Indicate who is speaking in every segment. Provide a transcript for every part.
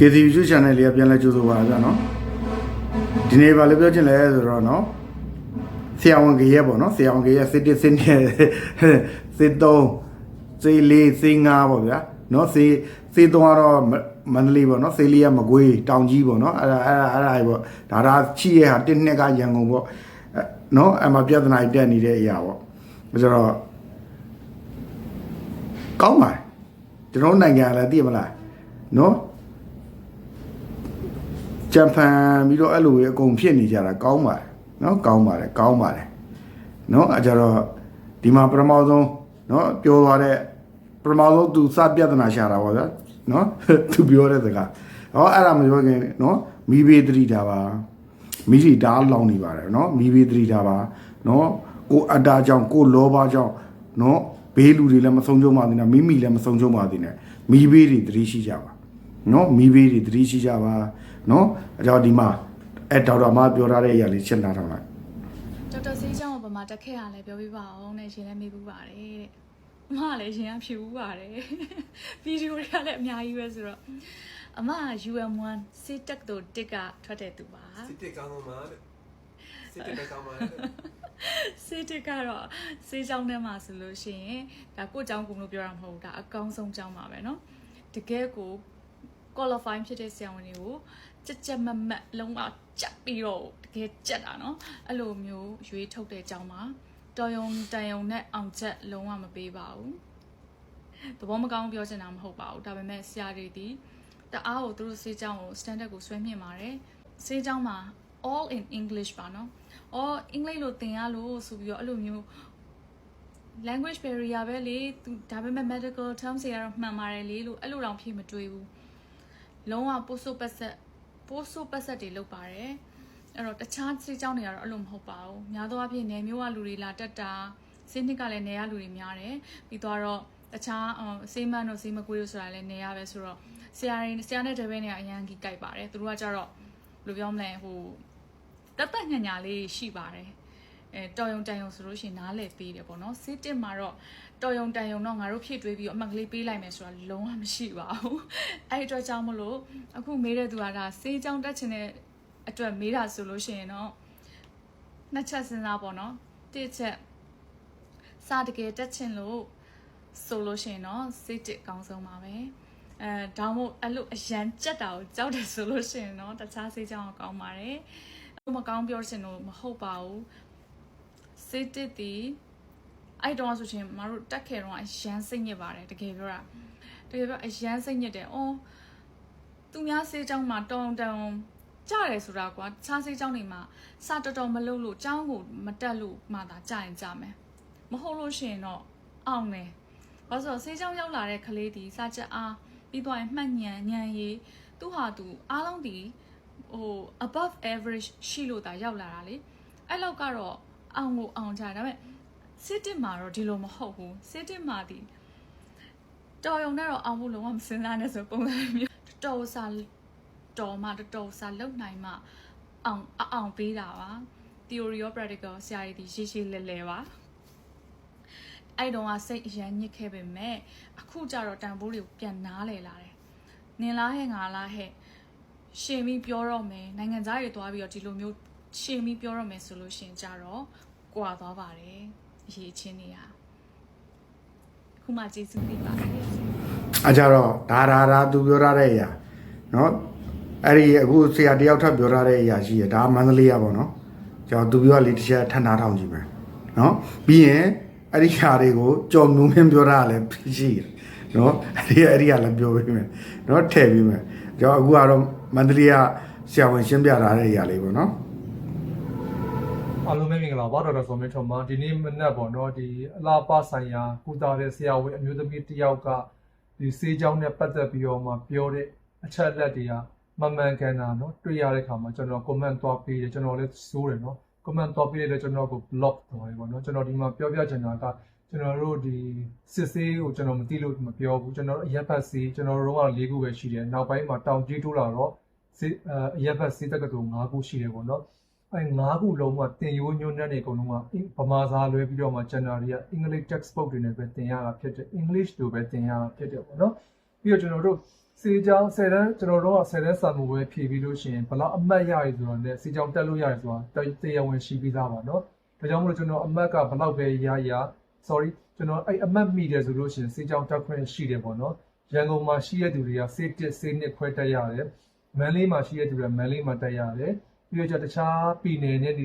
Speaker 1: KTV YouTube channel လေးကပြန်လဲကြိုးဆိုပါကြနော်ဒီနေ့ပါလေပြောချင်လဲဆိုတော့နော်ဆရာဝန်ကြီးရဲ့ပေါ့နော်ဆရာဝန်ကြီးရဲ့စစ်တစ်စစ်နဲ့စစ်သုံးစေးလေးစေးငါပေါ့ဗျာနော်စေးစေးသုံးကတော့မန္တလေးပေါ့နော်စေးလေးကမကွေးတောင်ကြီးပေါ့နော်အဲ့ဒါအဲ့ဒါအဲ့ဒါပေါ့ဒါဒါချီရဲ့ဟာတစ်နှစ်ကရန်ကုန်ပေါ့အဲ့နော်အမှပြဿနာတက်နေတဲ့အရာပေါ့ဆိုတော့ကောင်းပါတယ်ကျွန်တော်နိုင်ငံကလည်းသိရမလားနော် ကြံဖန်ပြီးတော့အဲ့လိုပဲအကုန်ဖြစ်နေကြတာကောင်းပါတယ်နော်ကောင်းပါတယ်ကောင်းပါတယ်နော်အဲကြတော့ဒီမှာပထမဆုံးနော်ပြောသွားတဲ့ပထမဆုံးသူစပြဿနာရှာတာပေါ့ဗျာနော်သူပြောတဲ့စကားဟောအဲ့ဒါမပြောခင်နော်မိဘေးတတိတာပါမိစီတားလောင်နေပါတယ်နော်မိဘေးတတိတာပါနော်ကိုအတ္တာကြောင့်ကိုလောဘကြောင့်နော်ဘေးလူတွေလည်းမဆုံးချုံပါသေးနဲ့မိမိလည်းမဆုံးချုံပါသေးနဲ့မိဘေးတွေတတိရှိကြပါ နော်မိဘေးတွေသတိရှိကြပါနော်အကြောင်းဒီမှာအဲဒေါက်တာမပြောထားတဲ့အရာလေးရှင်းလာတော့လိုက်
Speaker 2: ဒေါက်တာဆေးချောင်းကိုဗမာတက်ခဲ့ရလဲပြောပြပါအောင်နဲ့ရှင်လည်းမေးဘူးပါတယ်တဲ့အမကလည်းရှင်ကဖြေဘူးပါတယ်ဗီဒီယိုတွေကလည်းအများကြီးပဲဆိုတော့အမက UM1 စေးတက်တို့တစ်ကထွက်တဲ့သူပါ
Speaker 3: စစ်တက်ကောင်းတော့မှာတဲ့စစ်တက်ကောင်းမှာတဲ့
Speaker 2: စေးတစ်ကတော့စေးချောင်းထဲမှာဆိုလို့ရှိရင်ဒါကိုယ့်ချောင်းကိုလို့ပြောတာမဟုတ်ဘူးဒါအကောင်းဆုံးချောင်းပါပဲเนาะတကယ်ကို qualify ဖြစ်တဲ့ဆရာဝန်တွေကိုကြက်ကြက်မမတ်လုံးဝကြက်ပြီးတော့တကယ်ကြက်တာနော်အဲ့လိုမျိုးရွေးထုတ်တဲ့အကြောင်းမှာတော်ယုံတန်ယုံနဲ့အောင်ချက်လုံးဝမပေးပါဘူးသဘောမကောင်းပြောချင်တာမဟုတ်ပါဘူးဒါပေမဲ့ဆရာတွေဒီတအားကိုသူတို့စေးချောင်းကို standard ကိုဆွဲမြင့်ပါတယ်စေးချောင်းမှာ all in english ပါနော် all အင်္ဂလိပ်လို့သင်ရလို့ဆိုပြီးတော့အဲ့လိုမျိုး language barrier ပဲလေဒါပေမဲ့ medical terms တွေကတော့မှန်ပါတယ်လေလို့အဲ့လိုတောင်ဖြေမတွေးဘူး လုံးဝပို့ဆိုပတ်ဆက်ပို့ဆိုပတ်ဆက်တွေလုပ်ပါတယ်အဲ့တော့တခြားစီးကြောင်းတွေကတော့အဲ့လိုမဟုတ်ပါဘူးများသောအားဖြင့်နယ်မျိုးကလူတွေလာတက်တာစင်းနှစ်ကလည်းနယ်ရလူတွေများတယ်ပြီးတော့တခြားစေးမန်းတို့စေးမကွေးတို့ဆိုတာလည်းနယ်ရပဲဆိုတော့ဆရာတွေဆရာနဲ့တပည့်တွေကအရန်ကြီးကြိုက်ပါတယ်သူတို့ကကြတော့ဘယ်လိုပြောမလဲဟိုတတ်တတ်ညံ့ညာလေးရှိပါတယ် အဲတော်ယုံတန်ယုံဆိုလို့ရှိရင်နားလည်ပေးတယ်ပေါ့နော်စစ်တစ်မှာတော့တော်ယုံတန်ယုံတော့ငါတို့ဖြည့်တွေးပြီးတော့အမှတ်ကလေးပေးလိုက်မယ်ဆိုတာလုံးဝမရှိပါဘူးအဲ့အတွက်ကြောင့်မလို့အခုမေးတဲ့သူကဒါစေးချောင်းတက်ချင်တဲ့အတွက်မေးတာဆိုလို့ရှိရင်တော့နှစ်ချက်စဉ်းစားပေါ့နော်တစ်ချက်စာတကယ်တက်ချင်လို့ဆိုလို့ရှိရင်တော့စိတ်တစ်အကောင်းဆုံးပါပဲအဲဒါမှမဟုတ်အဲ့လိုအရန်ကြက်တာကိုကြောက်တယ်ဆိုလို့ရှိရင်တော့တခြားစေးချောင်းကကောင်းပါတယ်မကောင်းပြောချင်လို့မဟုတ်ပါဘူး စေတစ်တီအဲ့တော့ဆိုရှင်မတို့တက်ခဲ့တော့အရန်စိတ်ညစ်ပါတယ်တကယ်ပြောတာတကယ်ပြောအရန်စိတ်ညစ်တယ်အော်သူများစေးချောင်းမှာတောင်းတောင်းကြရတယ်ဆိုတာကွာတခြားစေးချောင်းတွေမှာစတော်တော်မလုပ်လို့ចောင်းကိုမတက်လို့မှသာကြရင်ကြမယ်မဟုတ်လို့ရှင်တော့အောင်တယ်ဘာလို့ဆိုတော့စေးချောင်းရောက်လာတဲ့ကလေးဒီစာချက်အားပြီးတော့မှတ်ညံညံရီသူ့ဟာသူအားလုံးဒီဟို above average ရှိလို့သာရောက်လာတာလေအဲ့လောက်ကတော့ အောင်ကိုအောင်ကြတယ်ဒါပေမဲ့စစ်တစ်မှာတော့ဒီလိုမဟုတ်ဘူးစစ်တစ်မှာဒီတော်ရုံနဲ့တော့အောင်ဖို့လုံးဝမစင်စားနဲ့ဆိုပုံစံမျိုးတော်စာတော်မှတော်စာလုံနိုင်မှအောင်အောင်ပေးတာပါ theory or practical ဆရာကြီးဒီရှေ့ရှေ့လဲလဲပါအဲ့တော့ကစိတ်အရန်ညစ်ခဲ့ပေမဲ့အခုကျတော့တန်ဖိုးတွေကိုပြန်နားလဲလာတယ်နင်လားဟဲ့ငါလားဟဲ့ရှင်ပြီးပြောတော့မယ်နိုင်ငံသားတွေသွားပြီးတော့ဒီလိုမျိုး ရှင်ပြီးပြောတော့မယ်ဆိုလို့ရှင်ကြတော့ကွာသွားပါတယ်အရေးချင်းတွေကခုမှကျေးဇူးတင်ပါတယ်
Speaker 1: အကြတော့ဒါဒါဒါသူပြောထားတဲ့အရာနော်အဲ့ဒီအခုဆရာတယောက်ထပ်ပြောထားတဲ့အရာရှိရဒါမန္တလေးရပါတော့ကျွန်တော်သူပြောလေးတစ်ချက်ထပ်နာထောင်ကြည့်မယ်နော်ပြီးရင်အဲ့ဒီခါတွေကိုကြော်မြုံမင်းပြောထားတာလည်းရှိတယ်နော်အဲ့ဒီအဲ့ဒီကလည်းပြောပေးမယ်နော်ထည့်ပေးမယ်ကျွန်တော်အခုကတော့မန္တလေးကဆရာဝန်ရှင်းပြထားတဲ့အရာလေးပေါ့နော်
Speaker 4: အားလုံးပဲမင်္ဂလာပါဒေါက်တာစောမင်းထွန်းပါဒီနေ့မနက်ပေါ့နော်ဒီအလားပါဆိုင်ရာကုသတဲ့ဆရာဝန်အမျိုးသမီးတစ်ယောက်ကဒီစေးကြောင်းနဲ့ပတ်သက်ပြီးတော့မှပြောတဲ့အချက်အလက်တွေကမမှန်ကန်တာနော်တွေ့ရတဲ့အခါမှာကျွန်တော် comment သွားပေးတယ်ကျွန်တော်လည်းစိုးတယ်နော် comment သွားပေးတယ်ကျွန်တော်ကို block သွားတယ်ပေါ့နော်ကျွန်တော်ဒီမှာပြောပြချင်တာကကျွန်တော်တို့ဒီစစ်ဆေးကိုကျွန်တော်မသိလို့မပြောဘူးကျွန်တော်တို့အရက်ဖတ်စီကျွန်တော်တို့က၄ခုပဲရှိတယ်နောက်ပိုင်းမှာတောင်ကြီးတိုးလာတော့စစ်အရက်ဖတ်စီတက္ကသိုလ်၅ခုရှိတယ်ပေါ့နော် အဲငါးခုလုံးကတင်ရိုးညွန်းတဲ့နေအကုန်လုံးကဗမာစာလွဲပြီးတော့မှ general တွေကအင်္ဂလိပ် textbook တွေနဲ့ပဲတင်ရတာဖြစ်တယ် English လိုပဲတင်ရတာဖြစ်တယ်ပေါ့နော်ပြီးတော့ကျွန်တော်တို့စေချောင်း10တန်းကျွန်တော်တို့က10တန်းစာမှုပဲဖြည့်ပြီးလို့ရှိရင်ဘလောက်အမှတ်ရရဆိုတော့လည်းစေချောင်းတက်လို့ရတယ်ဆိုတာတရားဝင်ရှိပြီးသားပါနော်ဒါကြောင့်မလို့ကျွန်တော်အမှတ်ကဘလောက်ပဲရရ sorry ကျွန်တော်အဲ့အမှတ်မိတယ်ဆိုလို့ရှိရင်စေချောင်းတက်ခွင့်ရှိတယ်ပေါ့နော်ရန်ကုန်မှာရှိတဲ့သူတွေကစေ1စေ2ခွဲတက်ရတယ်မန်လေးမှာရှိတဲ့သူတွေကမန်လေးမှာတက်ရတယ် ပြီးတော့ကျတခြားပြည်နယ်နဲ့ဒီ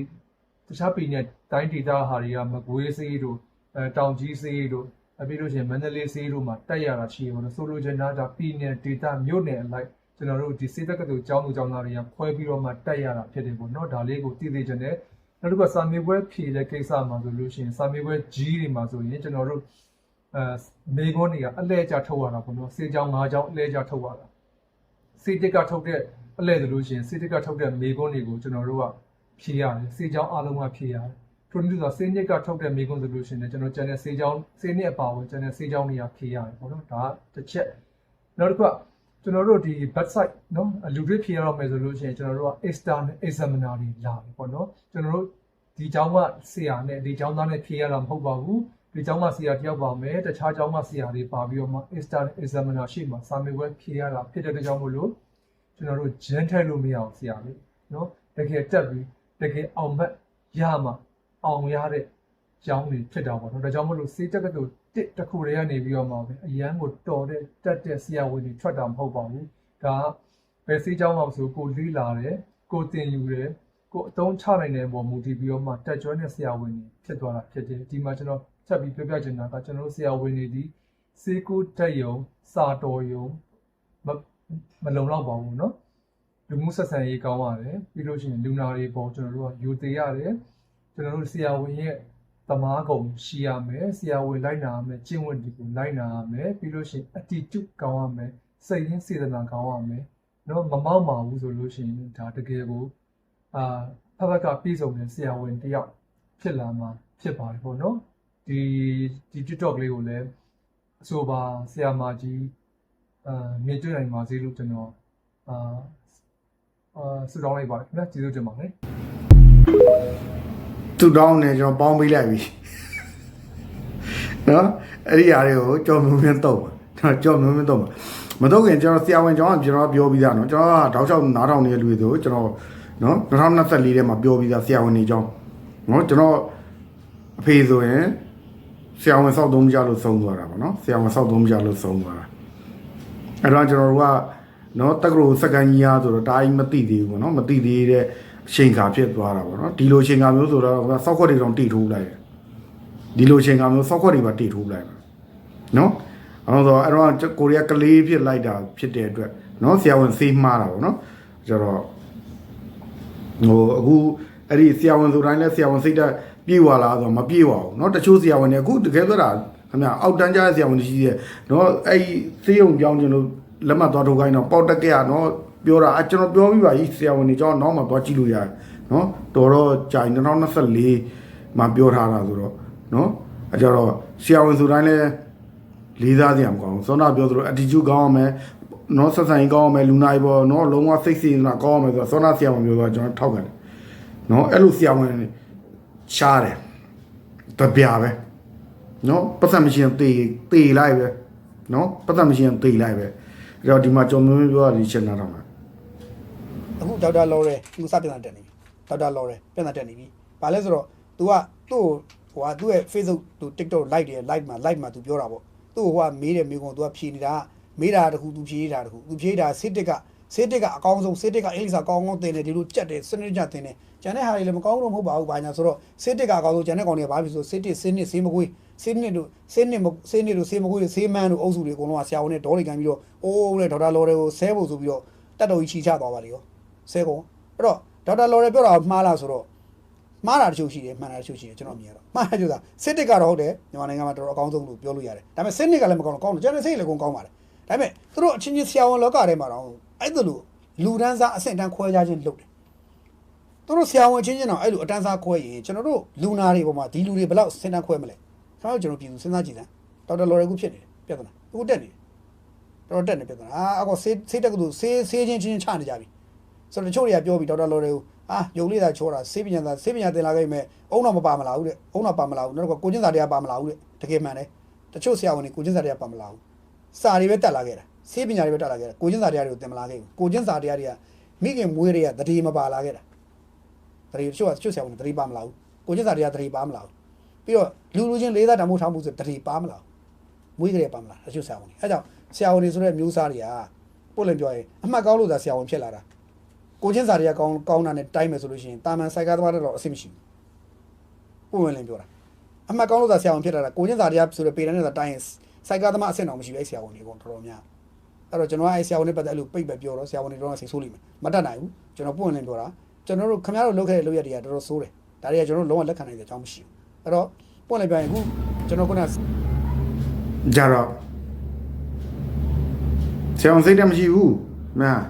Speaker 4: တခြားပြည်နယ်တိုင်းဒေသဟာတွေကမကွေးစေးတို့အဲတောင်ကြီးစေးတို့အပြီးလို့ရှိရင်မန္တလေးစေးတို့မှာတက်ရတာရှိတယ်ပေါ့နော်ဆိုလိုချင်တာကပြည်နယ်ဒေသမြို့နယ်အလိုက်ကျွန်တော်တို့ဒီစေးတက်ကတူကျောင်းသူကျောင်းသားတွေကခွဲပြီးတော့မှတက်ရတာဖြစ်တယ်ပေါ့နော်ဒါလေးကိုသိသိချင်တယ်နောက်တစ်ခုကစာမေးပွဲဖြေတဲ့ကိစ္စမှာဆိုလို့ရှိရင်စာမေးပွဲကြီးတွေမှာဆိုရင်ကျွန်တော်တို့အဲမေခွန်းတွေကအလဲအကျထုတ်ရတာပေါ့နော်စေးကြောင်း၅ကြောင်းအလဲအကျထုတ်ရတာစေတက်ကထုတ်တဲ့ အလဲဆိုလို့ရှိရင်စေတက်ကထုတ်တဲ့မေကွန်းတွေကိုကျွန်တော်တို့ကဖြေရတယ်စေချောင်းအလုံးကဖြေရတယ်ထို့နည်းဆိုစေနစ်ကထုတ်တဲ့မေကွန်းဆိုလို့ရှိရင်လည်းကျွန်တော်ကျန်တဲ့စေချောင်းစေနစ်အပါဝင်ကျန်တဲ့စေချောင်းတွေကဖြေရတယ်ပေါ့နော်ဒါကတစ်ချက်နောက်တစ်ခုကကျွန်တော်တို့ဒီ website နော်လူတွေဖြေရတော့မယ်ဆိုလို့ရှိရင်ကျွန်တော်တို့က external examiner တွေလာတယ်ပေါ့နော်ကျွန်တော်တို့ဒီကျောင်းကဆရာနဲ့ဒီကျောင်းသားနဲ့ဖြေရတာမဟုတ်ပါဘူးဒီကျောင်းကဆရာတယောက်ပါမယ်တခြားကျောင်းကဆရာတွေပါပြီးတော့မှ external examiner ရှေ့မှာစာမေးပွဲဖြေရတာဖြစ်တဲ့အတွက်ကြောင့်မို့လို့ ကျွန်တော်တို့ဂျန်ထဲလို့မရအောင်ဆရာလေးနော်တကယ်တက်ပြီးတကယ်အောင်မတ်ရမှာအောင်ရတဲ့ကျောင်းတွေဖြစ်တာပေါ့နော်ဒါကြောင့်မလို့စေးတက်ကတူတစ်တစ်ခုတည်းကနေပြီးတော့မှပဲအရန်ကိုတော်တဲ့တက်တဲ့ဆရာဝန်တွေထွက်တာမဟုတ်ပါဘူးဒါကဘယ်စေးကျောင်းမှာဆိုကိုလေးလာတယ်ကိုတင်ယူတယ်ကိုအတုံးချနိုင်တဲ့ပုံမူတည်ပြီးတော့မှတက်ကျွမ်းတဲ့ဆရာဝန်တွေဖြစ်သွားတာဖြစ်တယ်ဒီမှာကျွန်တော်ချက်ပြီးပြောပြချင်တာကကျွန်တော်တို့ဆရာဝန်တွေဒီစေးကိုတက်ယုံစာတော်ယုံ မမလုံလောက်ပါဘူးเนาะလူမှုဆက်ဆံရေးကောင်းရတယ်ပြီးလို့ရှိရင်လူနာတွေပေါ်ကျွန်တော်တို့ကယူသေးရတယ်ကျွန်တော်တို့ဆရာဝန်ရဲ့သမားကုံရှိရမယ်ဆရာဝန်လိုက်နာရမယ်ကျင့်ဝတ်တွေကိုလိုက်နာရမယ်ပြီးလို့ရှိရင် attitude ကောင်းရမယ်စိတ်ရင်းစေတနာကောင်းရမယ်เนาะမမောက်ပါဘူးဆိုလို့ရှိရင်ဒါတကယ်ကိုအာဖက်ဖက်ကပြည်စုံတဲ့ဆရာဝန်တယောက်ဖြစ်လာမှာဖြစ်ပါတယ်ပေါ့เนาะဒီဒီ TikTok လေးကိုလည်းအဆိုပါဆရာမကြီး အာမြင်တွေ့နိုင်ပါစေလို့ကျွန်တော်အာအာဆုတောင်းလိုက်ပါတယ်ခင်ဗျာကျေးဇူးတင်ပါတယ်
Speaker 1: သူတောင်းနေကျွန်တော်ပေါင်းပေးလိုက်ပြီနော်အဲ့ဒီຢာတွေကိုကြော်မြုံမြန်းတော့ကျွန်တော်ကြော်မြုံမြန်းတော့မတော့ခင်ကျွန်တော်ဆရာဝန်ကျောင်းကကျွန်တော်ပြောပြီးသားနော်ကျွန်တော်ကတောက်လျှောက်နားထောင်နေတဲ့လူတွေဆိုကျွန်တော်နော်2024ထဲမှာပြောပြီးသားဆရာဝန်တွေကျောင်းနော်ကျွန်တော်အဖေဆိုရင်ဆရာဝန်ဆောက်သုံးမကြလို့ဆုံးသွားတာပေါ့နော်ဆရာဝန်ဆောက်သုံးမကြလို့ဆုံးသွားတာ အဲ့တော့ကျွန်တော်တို့ကနော်တက္ကသိုလ်စက္ကန့်ကြီးအားဆိုတော့ဒါကြီးမသိသေးဘူးပေါ့နော်မသိသေးတဲ့အချိန်ခါဖြစ်သွားတာပေါ့နော်ဒီလိုအချိန်ခါမျိုးဆိုတော့ဆောက်ခွက်တွေတော့တိထိုးလိုက်တယ်ဒီလိုအချိန်ခါမျိုးဆောက်ခွက်တွေပါတိထိုးလိုက်တယ်နော်အဲ့တော့အဲ့တော့ကိုရီးယားကလေးဖြစ်လိုက်တာဖြစ်တဲ့အတွက်နော်ဆရာဝန်ဆေးမှားတာပေါ့နော်ကျတော့ဟိုအခုအဲ့ဒီဆရာဝန်ဆိုတိုင်းလဲဆရာဝန်စိတ်ဓာတ်ပြေဝလာဆိုတော့မပြေဝဘူးเนาะတချို့ဆရာဝန်တွေအခုတကယ်ပြောတာ ခင်ဗျအောက်တန်းကြားဆရာဝန်ကြီးရဲ့နော်အဲ့သေယုံကြောင်းကျွန်တော်လက်မှတ်သွားထုတ်ခိုင်းတော့ပေါက်တက်ကြရနော်ပြောတာအကျွန်တော်ပြောပြီးပါကြီးဆရာဝန်ကြီးကျွန်တော်နောက်မှသွားကြည့်လို့ရတယ်နော်တော်တော့ကြာရင်2024မှာပြောထားတာဆိုတော့နော်အကြတော့ဆရာဝန်ဆိုတိုင်းလဲလေးစားစရာမကောင်းဘူးစောနာပြောသလို attitude ကောင်းအောင်မယ်နော်ဆက်ဆံရေးကောင်းအောင်မယ်လူနာရေးပေါ်နော်လုံးဝစိတ်စီနာကောင်းအောင်မယ်ဆိုတော့စောနာဆရာဝန်ပြောတာကျွန်တော်ထောက်ခံတယ်နော်အဲ့လိုဆရာဝန်ရှားတယ်တပြာပဲ နော်ပတ်သက်မရှိရင်တေးတေးလိုက်ပဲနော်ပတ်သက်မရှိရင်တေးလိုက်ပဲအဲ့တော့ဒီမှာကျွန်တော်မျိုးပြောရဒီချက်နာတော့မှာ
Speaker 5: အခုဒေါက်တာလော်ရဲသူစပြန်တက်နေပြီဒေါက်တာလော်ရဲပြန်တက်နေပြီဘာလဲဆိုတော့ तू ကသူ့ကိုဟိုကသူ့ရဲ့ Facebook သူ TikTok like တယ် like မှာ like မှာ तू ပြောတာပေါ့သူ့ကိုဟိုကမေးတယ်မေးကုန် तू ကဖြေနေတာမေးတာတခု तू ဖြေတာတခု तू ဖြေတာစစ်တစ်က စစ်တစ်ကအကောင်းဆုံးစစ်တစ်ကအင်္ဂလိပ်စာကောင်းကောင်းသင်တယ်ဒီလိုကြက်တယ်စနစ်ကြသင်တယ်ကျန်တဲ့ဟာတွေလည်းမကောင်းလို့မဟုတ်ပါဘူးဘာညာဆိုတော့စစ်တစ်ကအကောင်းဆုံးကျန်တဲ့ကောင်တွေကဘာဖြစ်ဆိုစစ်တစ်စစ်နှစ်စေးမကွေးစစ်နှစ်တို့စစ်နှစ်စစ်နှစ်တို့စေးမကွေးတို့စေးမန်းတို့အုပ်စုတွေအကုန်လုံးကဆရာဝန်နဲ့ဒေါ်လေးကန်ပြီးတော့အိုးတဲ့ဒေါက်တာလော်ရဲကိုဆဲဖို့ဆိုပြီးတော့တက်တော်ကြီးချီချသွားပါလေရောဆဲကုန်အဲ့တော့ဒေါက်တာလော်ရယ်ပြောတာကမှားလားဆိုတော့မှားတာတချို့ရှိတယ်မှန်တာတချို့ရှိတယ်ကျွန်တော်မြင်ရတော့မှားတယ်ဆိုတာစစ်တစ်ကတော့ဟုတ်တယ်မြန်မာနိုင်ငံမှာတော်တော်အကောင်းဆုံးလို့ပြောလို့ရတယ်ဒါပေမဲ့စစ်နှစ်ကလည်းမကောင်းတော့ကောင်းတယ်ကျွန်တော်စိတ်လည်းကောင်းပါတယ် ဒါပေမဲ့သူတို့အချင်းချင်းဆရာဝန်လောကထဲမှာတော့အဲ့ဒါလို့လူဒန်းစားအဆင့်တန်းခွဲခြားခြင်းလုပ်တယ်သူတို့ဆရာဝန်ချင်းချင်းတော့အဲ့လိုအတန်းစားခွဲရင်ကျွန်တော်တို့လူနာတွေပေါ်မှာဒီလူတွေဘယ်လောက်ဆင့်တန်းခွဲမလဲကျွန်တော်တို့ကျွန်တော်ပြည်သူစဉ်းစားကြည့်စမ်းဒေါက်တာလော်ရယ်ကဖြစ်နေတယ်ပြဿနာအခုတက်နေတယ်တော်တော်တက်နေပြဿနာအာအခုဆေးဆေးတက်ကတူဆေးဆေးချင်းချင်းချနေကြပြီဆိုတော့တချို့တွေကပြောပြီးဒေါက်တာလော်တွေကိုအာယုံလေးသာချောတာဆေးပညာသာဆေးပညာသင်လာခဲ့မယ်အုံတော့မပါမလာဘူးတဲ့အုံတော့ပါမလာဘူးနောက်တော့ကိုချင်းစာတွေကပါမလာဘူးတဲ့တကယ်မှန်တယ်တချို့ဆရာဝန်တွေကိုချင်းစာတွေကပါမလာဘူး စာတွေပဲတက်လာခဲ့တာဆေးပညာတွေပဲတက်လာခဲ့တာကိုချင်းစာတရားတွေကိုသင်မလာခဲ့ဘူးကိုချင်းစာတရားတွေကမိခင်မွေးတွေကတတိမပါလာခဲ့တာတတိချို့ကချို့ဆရာဝန်တတိပါမလာဘူးကိုချင်းစာတရားတတိပါမလာဘူးပြီးတော့လူလူချင်းလေးစားတမိုးထောင်းမှုဆိုတတိပါမလာဘူးမွေးကလေးပါမလာတချို့ဆရာဝန်တွေအဲကြောင့်ဆရာဝန်တွေဆိုတဲ့မျိုးစားတွေကပို့လင်ပြောရင်အမှတ်ကောင်းလို့သာဆရာဝန်ဖြစ်လာတာကိုချင်းစာတရားကောင်းကောင်းတာနဲ့တိုင်းမယ်ဆိုလို့ရှိရင်တာမန်စိုက်ကားသမားတော့အဆင်မရှိဘူးပို့ဝင်လင်ပြောတာအမှတ်ကောင်းလို့သာဆရာဝန်ဖြစ်လာတာကိုချင်းစာတရားဆိုတဲ့ပေတန်းနဲ့သာတိုင်းရင် စိုက်ကားသမားအဆင့်တော်မရှိဘူးအဲဆရာဝန်တွေကတော့တော်တော်များအဲ့တော့ကျွန်တော်ကအဲဆရာဝန်နဲ့ပတ်သက်လို့ပိတ်ပဲပြောတော့ဆရာဝန်တွေတော့စိတ်ဆိုးလိမ့်မယ်မတတ်နိုင်ဘူးကျွန်တော်ပွင့်လင်းပြောတာကျွန်တော်တို့ခင်ဗျားတို့လုပ်ခဲ့တဲ့လုပ်ရတွေကတော်တော်ဆိုးတယ်ဒါတွေကကျွန်တော်တို့လုံးဝလက်ခံနိုင်တဲ့အကြောင်းမရှိဘူးအဲ့တော့ပွင့်လင်းပြောရင်အခုကျွန်တော်ခုနက
Speaker 1: ကြတော့ဆရာဝန်စိတ်တက်မရှိဘူးမင်း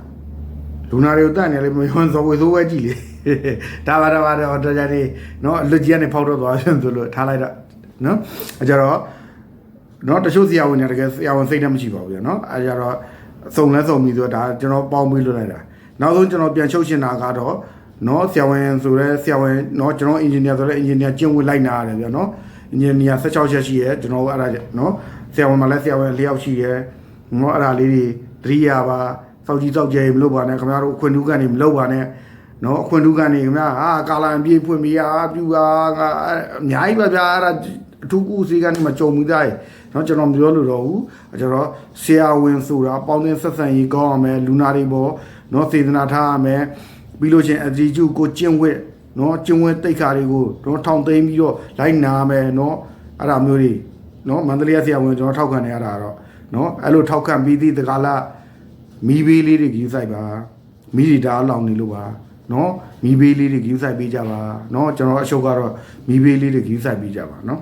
Speaker 1: လူနာတွေကိုတတ်နေလေမယွန်းစောဝေဆိုးဝဲကြည့်လေဒါပါဒါပါတော့တော်ကြနေနော်အလွတ်ကြီးကနေဖောက်တော့သွားရှင်ဆိုလို့ထားလိုက်တော့နော်အကြတော့ နော်တချို့ဆရာဝန်တွေတကယ်ဆရာဝန်စိတ်တက်မရှိပါဘူးနော်အဲကြတော့စုံလဲစုံပြီဆိုတော့ဒါကျွန်တော်ပေါင်းပြီးလွတ်လိုက်တာနောက်ဆုံးကျွန်တော်ပြန်ချုပ်ရှင်တာကတော့နော်ဆရာဝန်ဆိုရဲဆရာဝန်နော်ကျွန်တော်အင်ဂျင်နီယာဆိုရဲအင်ဂျင်နီယာကျင့်ဝတ်လိုက်နာရတယ်ဗျာနော်အင်ဂျင်နီယာ16ချက်ရှိရဲကျွန်တော်အဲ့ဒါနော်ဆရာဝန်မှာလည်းဆရာဝန်လျောက်ရှိရဲနော်အဲ့ဒါလေးတွေသတိရပါစောက်ကြီးစောက်ကြဲမလုပ်ပါနဲ့ခင်ဗျားတို့အခွင့်ထူးကနေမလုပ်ပါနဲ့နော်အခွင့်ထူးကနေခင်ဗျာဟာကာလာပြေးဖွင့်ပြရပြူပါငါအများကြီးပါဗျာအဲ့ဒါအထူးကူစီကနေမကြုံမိသားရေ နော်ကျွန်တော်မပြောလို့တော့ဘူးကျွန်တော်ဆရာဝန်ဆိုတာပေါင်းသင်းဆက်ဆံရေးကောင်းအောင်မယ်လူနာတွေပေါ်နော်စေတနာထားရမယ်ပြီးလို့ချင်းအတီကျုကိုကျင့်ဝတ်နော်ကျင့်ဝတ်တိတ်ခါတွေကိုတော့ထောင်သိမ်းပြီးတော့လိုက်နာမယ်နော်အဲ့ဒါမျိုးတွေနော်မန္တလေးကဆရာဝန်ကျွန်တော်ထောက်ခံနေရတာတော့နော်အဲ့လိုထောက်ခံပြီးသည့်တကားလားမီးဘေးလေးတွေကြီးဆိုင်ပါမီးတွေဒါအလောင်နေလို့ပါနော်မီးဘေးလေးတွေကြီးဆိုင်ပေးကြပါနော်ကျွန်တော်အရှုပ်ကတော့မီးဘေးလေးတွေကြီးဆိုင်ပေးကြပါနော်